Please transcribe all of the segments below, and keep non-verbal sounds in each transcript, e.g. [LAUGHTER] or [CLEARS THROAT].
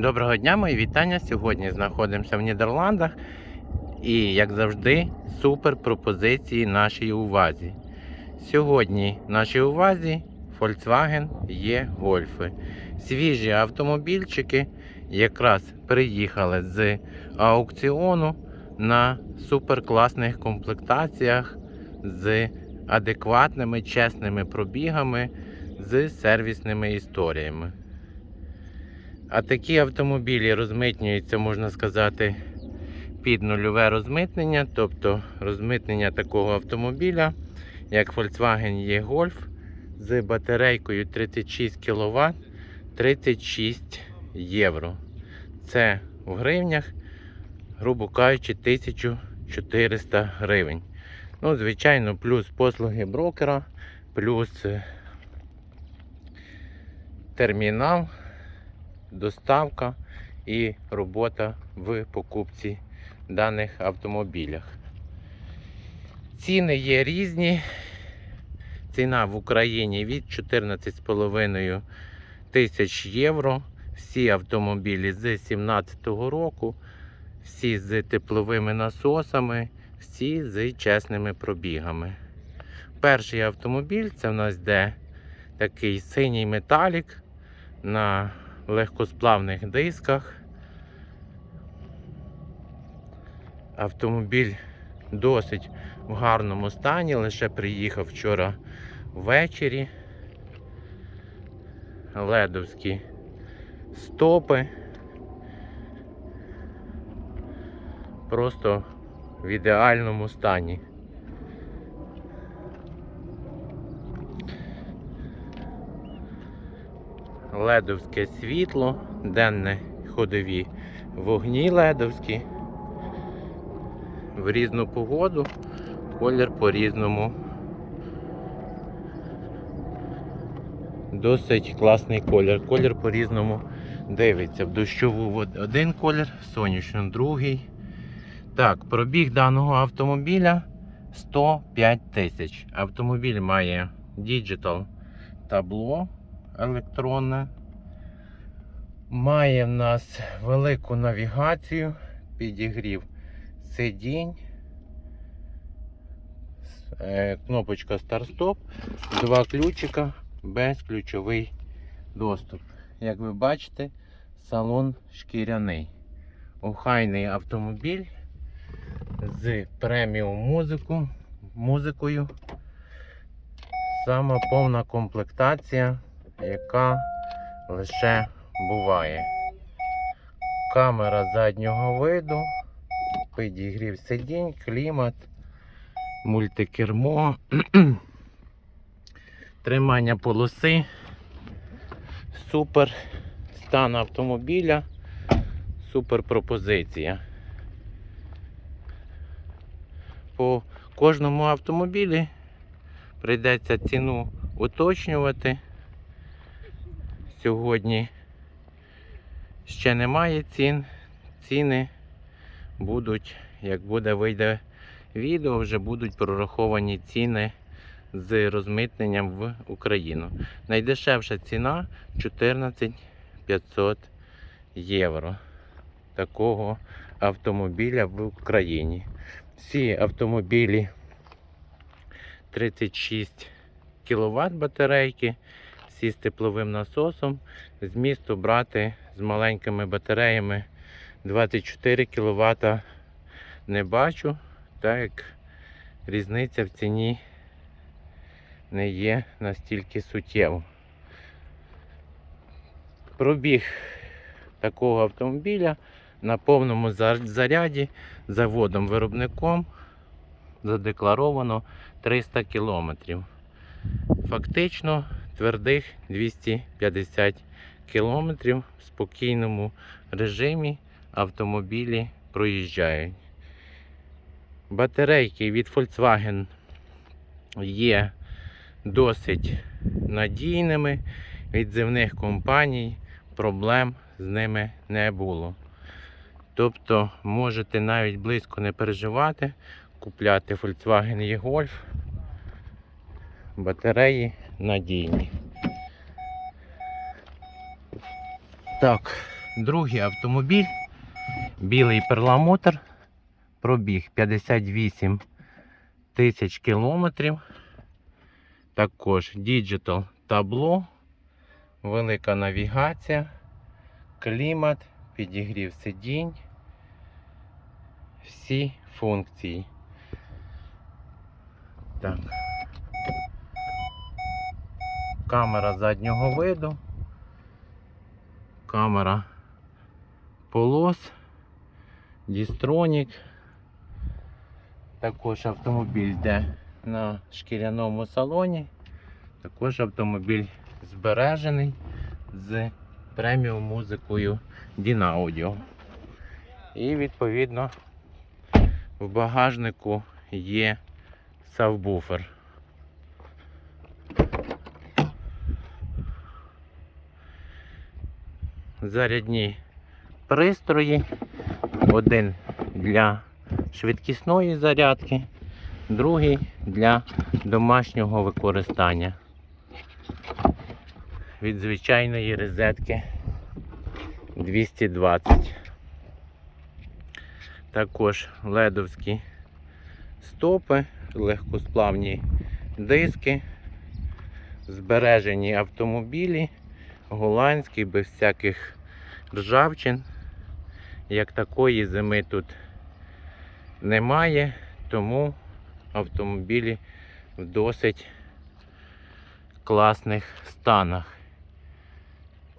Доброго дня, мої вітання. Сьогодні знаходимося в Нідерландах і, як завжди, супер пропозиції нашій увазі. Сьогодні нашій увазі Volkswagen є гольфи. Свіжі автомобільчики якраз приїхали з аукціону на суперкласних комплектаціях з адекватними, чесними пробігами, з сервісними історіями. А такі автомобілі розмитнюються, можна сказати, під нульове розмитнення, тобто розмитнення такого автомобіля, як Volkswagen E-Golf з батарейкою 36 кВт 36 євро. Це в гривнях, грубо кажучи, 1400 гривень. Ну, звичайно, плюс послуги брокера, плюс е, термінал доставка і робота в покупці даних автомобілях. Ціни є різні. Ціна в Україні від 14,5 тисяч євро. Всі автомобілі з 2017 року, всі з тепловими насосами, всі з чесними пробігами. Перший автомобіль це в нас йде такий синій металік на легкосплавних дисках. Автомобіль досить в гарному стані, лише приїхав вчора ввечері. Ледовські стопи. Просто в ідеальному стані. Ледовське світло, денне ходові вогні ледовські. В різну погоду, колір по-різному. Досить класний колір. Колір по-різному дивиться. В дощову один колір, в сонячну другий. Так, пробіг даного автомобіля 105 тисяч. Автомобіль має Digital табло електронне. Має в нас велику навігацію, підігрів сидінь, е, кнопочка старт-стоп, два ключика, безключовий доступ. Як ви бачите, салон шкіряний. Охайний автомобіль з преміум музику, музикою. Сама повна комплектація яка лише буває. Камера заднього виду, підігрів сидінь, клімат, мультикермо, [CLEARS THROAT] тримання полоси, супер стан автомобіля, супер пропозиція. По кожному автомобілі прийдеться ціну уточнювати. Сьогодні ще немає цін. Ціни будуть, як буде вийде відео, вже будуть прораховані ціни з розмитненням в Україну. Найдешевша ціна 14 500 євро такого автомобіля в Україні. Всі автомобілі 36 кВт батарейки всі з тепловим насосом. З місту брати з маленькими батареями 24 кВт не бачу, так як різниця в ціні не є настільки суттєво. Пробіг такого автомобіля на повному заряді заводом-виробником задекларовано 300 кілометрів. Фактично твердих 250 кілометрів в спокійному режимі автомобілі проїжджають. Батарейки від Volkswagen є досить надійними. Від земних компаній проблем з ними не було. Тобто можете навіть близько не переживати, купляти Volkswagen E-Golf. Батареї надійні. Так, другий автомобіль. Білий перламутр. Пробіг 58 тисяч кілометрів. Також діджитал табло, велика навігація, клімат, підігрів сидінь. Всі функції. Так. Камера заднього виду. Камера полос, дістронік. Також автомобіль йде на шкіряному салоні. Також автомобіль збережений з преміум музикою Dinaaudio. І відповідно в багажнику є сабвуфер. Зарядні пристрої. Один для швидкісної зарядки, другий для домашнього використання. Від звичайної розетки 220. Також ледовські стопи, легкосплавні диски, збережені автомобілі, голландські, без всяких ржавчин. Як такої зими тут немає, тому автомобілі в досить класних станах.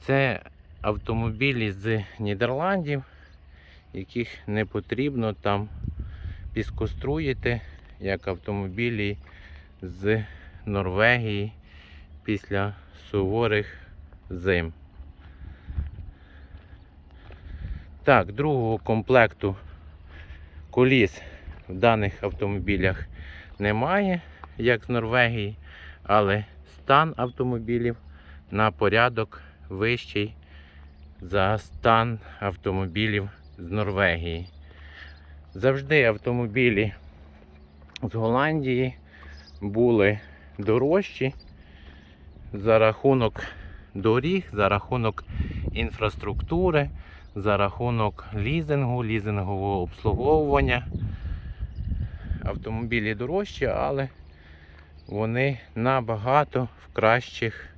Це автомобілі з Нідерландів, яких не потрібно там піскоструїти, як автомобілі з Норвегії після суворих зим. Так, другого комплекту коліс в даних автомобілях немає, як з Норвегії, але стан автомобілів на порядок вищий за стан автомобілів з Норвегії. Завжди автомобілі з Голландії були дорожчі за рахунок доріг, за рахунок інфраструктури, за рахунок лізингу, лізингового обслуговування. Автомобілі дорожчі, але вони набагато в кращих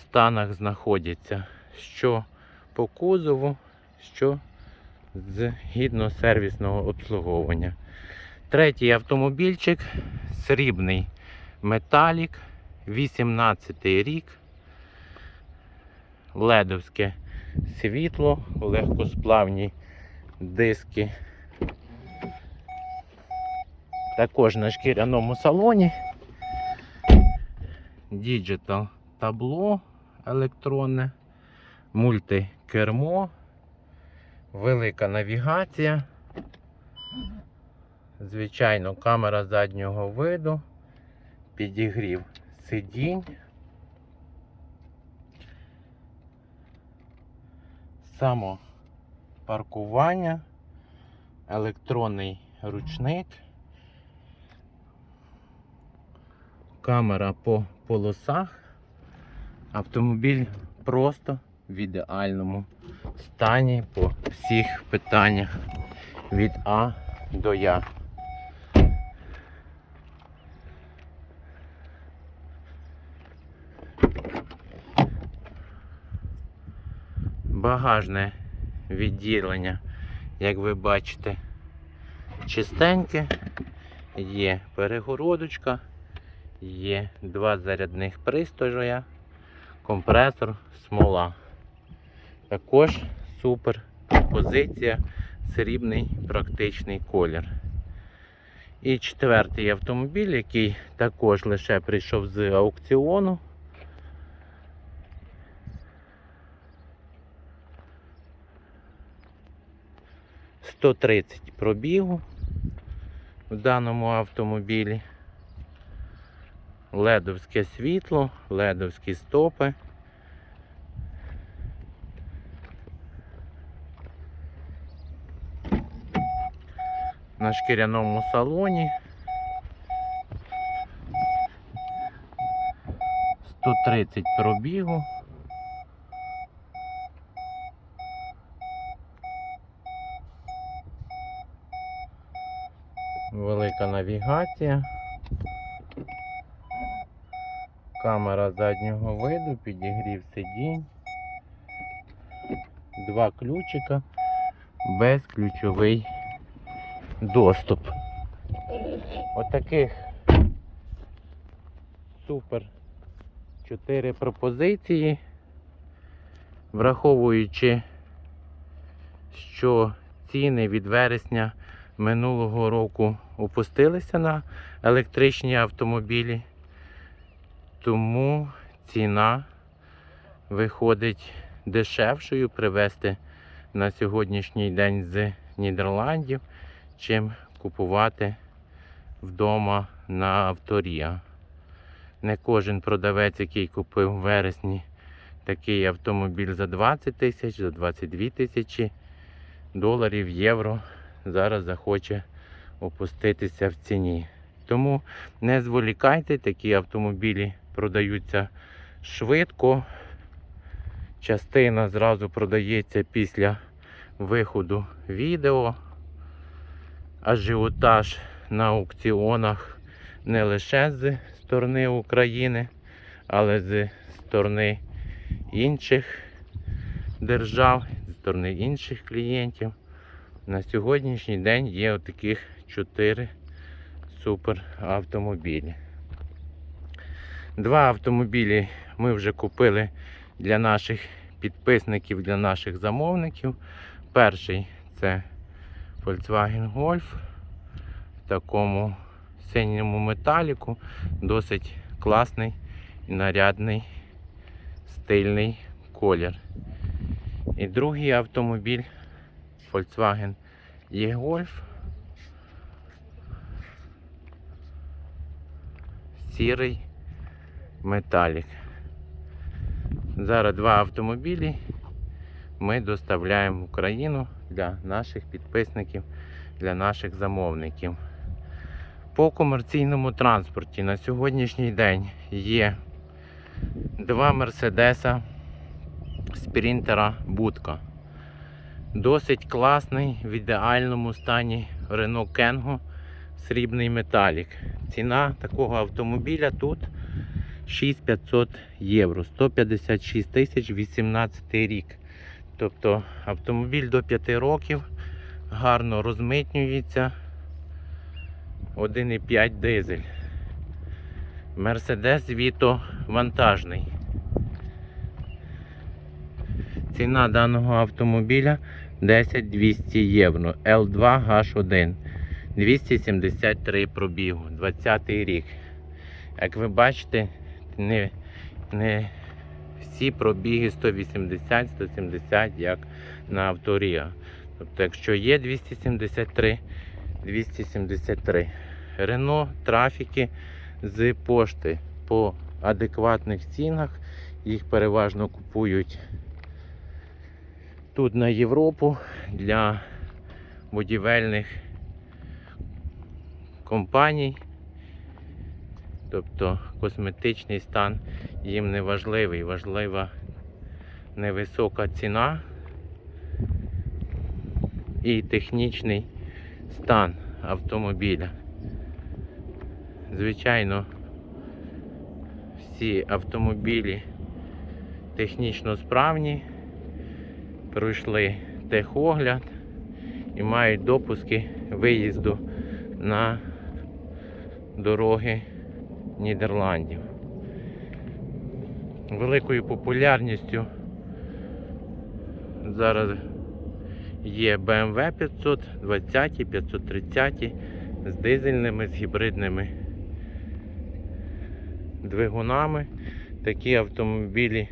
станах знаходяться. Що по кузову, що згідно сервісного обслуговування. Третій автомобільчик срібний металік, 18 рік, ледовське світло, легкосплавні диски. Також на шкіряному салоні. Діджитал табло електронне, мультикермо, велика навігація. Звичайно, камера заднього виду, підігрів сидінь. Само паркування, електронний ручник, камера по полосах. Автомобіль просто в ідеальному стані по всіх питаннях від А до Я. Багажне відділення, як ви бачите, чистеньке, є перегородочка, є два зарядних пристрої, компресор, смола. Також супер пропозиція, срібний практичний колір. І четвертий автомобіль, який також лише прийшов з аукціону. Сто тридцять пробігу в даному автомобілі. Ледовське світло, ледовські стопи. На шкіряному салоні. 130 пробігу. Велика навігація. Камера заднього виду, підігрів сидінь. Два ключика, безключовий доступ. Отаких супер 4 пропозиції, враховуючи, що ціни від вересня минулого року опустилися на електричні автомобілі, тому ціна виходить дешевшою привезти на сьогоднішній день з Нідерландів, чим купувати вдома на авторія. Не кожен продавець, який купив в вересні такий автомобіль за 20 тисяч, за 22 тисячі доларів, євро, зараз захоче опуститися в ціні. Тому не зволікайте, такі автомобілі продаються швидко. Частина зразу продається після виходу відео. Ажіотаж на аукціонах не лише з сторони України, але з сторони інших держав, зі сторони інших клієнтів. На сьогоднішній день є отаких 4 супер автомобілі. Два автомобілі ми вже купили для наших підписників, для наших замовників. Перший це Volkswagen Golf в такому синьому металіку, досить класний і нарядний стильний колір. І другий автомобіль Volkswagen E-Golf. Сірий металік. Зараз два автомобілі ми доставляємо в Україну для наших підписників, для наших замовників. По комерційному транспорті на сьогоднішній день є два Мерседеса Спрінтера Будка. Досить класний в ідеальному стані Renault Kengo срібний металік. Ціна такого автомобіля тут 6500 євро, 156 тисяч 18 рік. Тобто автомобіль до 5 років гарно розмитнюється. 1,5 дизель. Мерседес Віто вантажний. Ціна даного автомобіля 10 200 євро. L2 H1. 273 пробігу, 20 рік. Як ви бачите, не, не всі пробіги 180-170, як на авторія. Тобто, якщо є 273, 273. Рено трафіки з пошти по адекватних цінах. Їх переважно купують тут на Європу для будівельних компаній. Тобто косметичний стан їм не важливий, важлива невисока ціна і технічний стан автомобіля. Звичайно, всі автомобілі технічно справні, пройшли техогляд і мають допуски виїзду на дороги Нідерландів. Великою популярністю зараз є BMW 520, 530 з дизельними, з гібридними двигунами. Такі автомобілі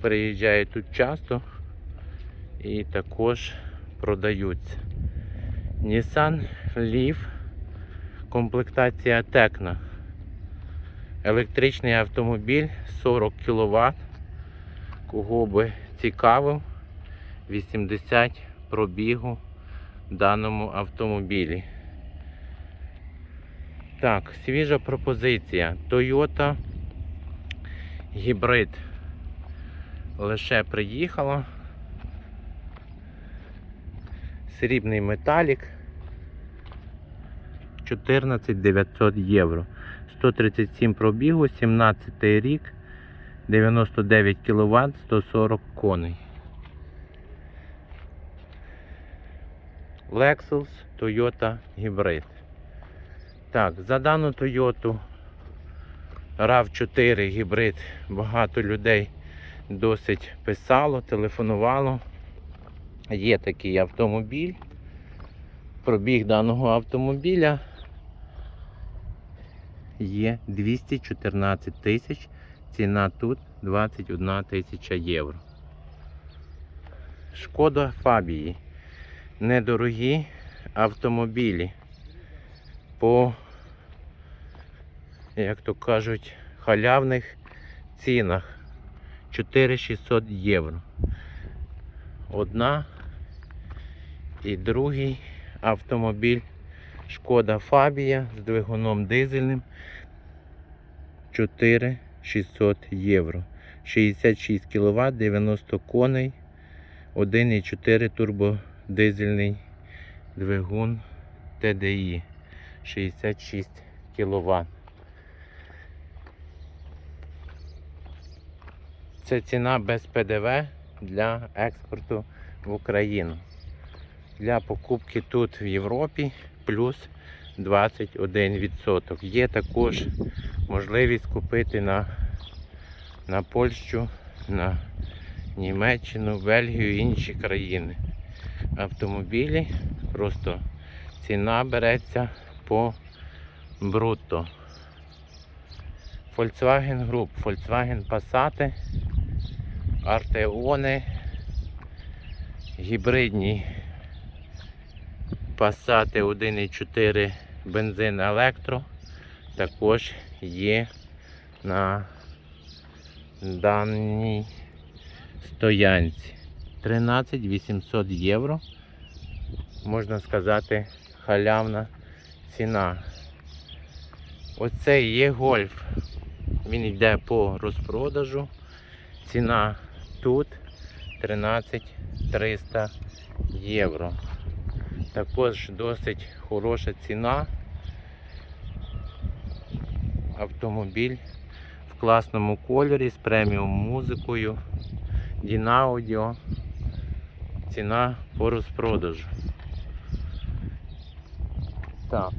приїжджають тут часто і також продаються. Nissan Leaf, комплектація Tecna. Електричний автомобіль 40 кВт. Кого би цікавив, 80 пробігу в даному автомобілі. Так, свіжа пропозиція. Toyota гібрид лише приїхала. Срібний металік. 14 900 євро. 137 пробігу, 17 рік, 99 кВт, 140 коней. Lexus Toyota Hybrid. Так, за дану Toyota RAV4 гібрид багато людей досить писало, телефонувало. Є такий автомобіль. Пробіг даного автомобіля є 214 тисяч. Ціна тут 21 тисяча євро. Шкода Фабії. Недорогі автомобілі. По, як то кажуть, халявних цінах 4600 євро. Одна і другий автомобіль Шкода Фабія з двигуном дизельним 4600 євро. 66 кВт, 90 коней, 1,4 турбодизельний двигун TDI 66 кВт. Це ціна без ПДВ для експорту в Україну. Для покупки тут в Європі плюс 21%. Є також можливість купити на, на Польщу, на Німеччину, Бельгію і інші країни. Автомобілі просто ціна береться по брутто. Volkswagen Group, Volkswagen Passat, Артеони, гібридні Passat 1.4 бензин електро також є на даній стоянці. 13 800 євро. Можна сказати, халявна ціна. Оцей є гольф. Він йде по розпродажу. Ціна тут 13 300 євро. Також досить хороша ціна. Автомобіль в класному кольорі з преміум музикою. Дінаудіо. Ціна по розпродажу. Так.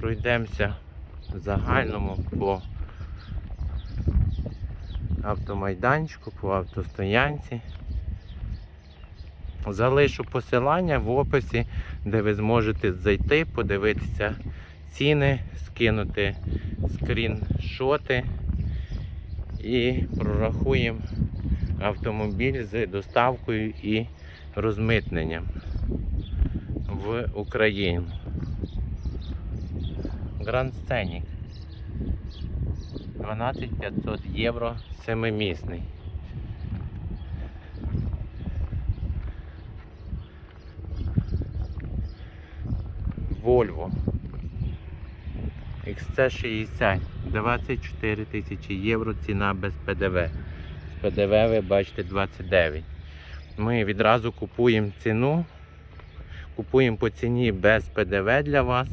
Пройдемося в загальному по автомайданчику, по автостоянці. Залишу посилання в описі, де ви зможете зайти, подивитися ціни, скинути скріншоти і прорахуємо автомобіль з доставкою і розмитненням в Україну. Гранд Сценік 12500 євро семимісний. Volvo XC60 24 тисячі євро ціна без ПДВ. З ПДВ ви бачите 29. Ми відразу купуємо ціну, купуємо по ціні без ПДВ для вас.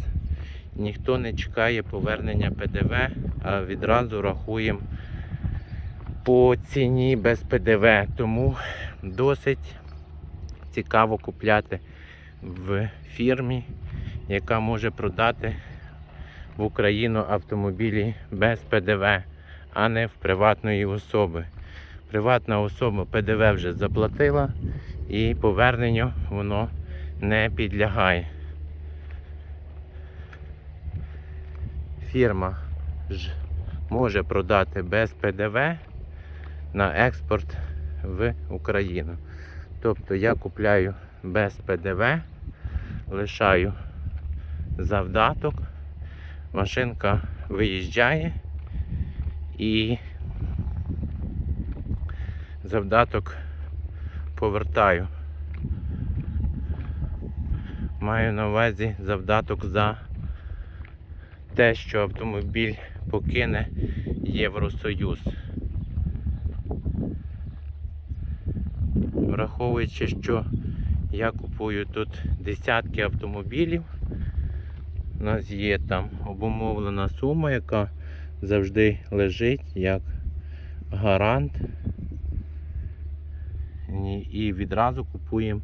Ніхто не чекає повернення ПДВ, а відразу рахуємо по ціні без ПДВ. Тому досить цікаво купляти в фірмі, яка може продати в Україну автомобілі без ПДВ, а не в приватної особи. Приватна особа ПДВ вже заплатила і поверненню воно не підлягає. Фірма ж може продати без ПДВ на експорт в Україну. Тобто я купляю без ПДВ, лишаю завдаток, машинка виїжджає і завдаток повертаю. Маю на увазі завдаток за те, що автомобіль покине Євросоюз. Враховуючи, що Я купую тут десятки автомобілів. У нас є там обумовлена сума, яка завжди лежить як гарант. І- відразу купуємо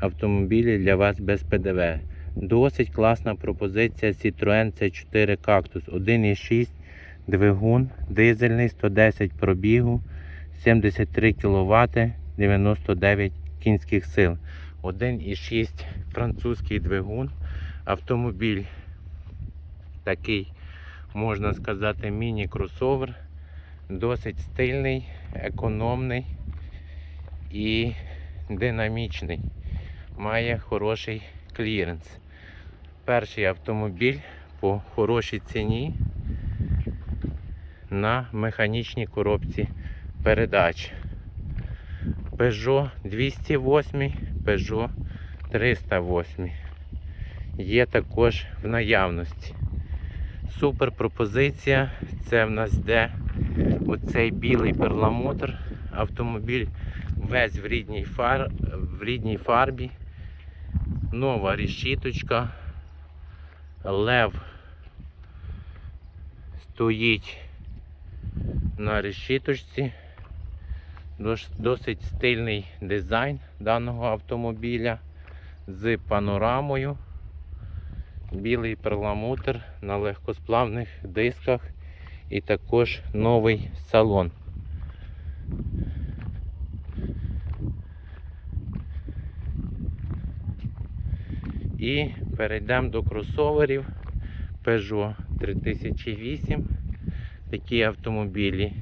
автомобілі для вас без ПДВ. Досить класна пропозиція Citroen C4 Cactus 1,6 двигун, дизельний 110 пробігу, 73 кВт, 99 кінських сил. 1,6 французький двигун. Автомобіль такий, можна сказати, міні-кросовер. Досить стильний, економний і динамічний. Має хороший кліренс. Перший автомобіль по хорошій ціні на механічній коробці передач. Peugeot 208, Peugeot 308. Є також в наявності. Супер пропозиція. Це в нас йде оцей білий перламутр. Автомобіль весь в рідній, фар... в рідній фарбі. Нова решіточка. Лев стоїть на решіточці. Досить стильний дизайн даного автомобіля з панорамою. Білий перламутр на легкосплавних дисках і також новий салон. І перейдемо до кросоверів Peugeot 3008. Такі автомобілі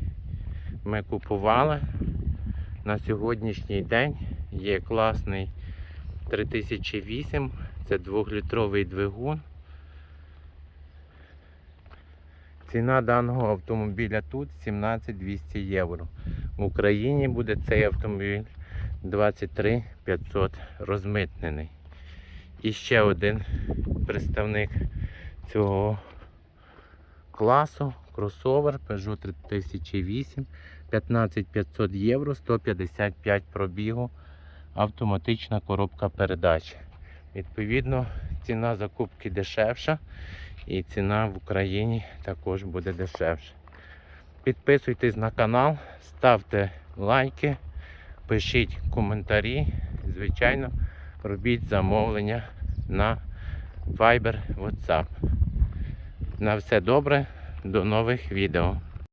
ми купували. На сьогоднішній день є класний 3008, це 2-літровий двигун. Ціна даного автомобіля тут 17 200 євро. В Україні буде цей автомобіль 23 500 розмитнений. І ще один представник цього класу кросовер Peugeot 3008 15500 євро, 155 пробігу, автоматична коробка передач. Відповідно, ціна закупки дешевша і ціна в Україні також буде дешевша. Підписуйтесь на канал, ставте лайки, пишіть коментарі. Звичайно, робіть замовлення на Viber, WhatsApp. На все добре, до нових відео.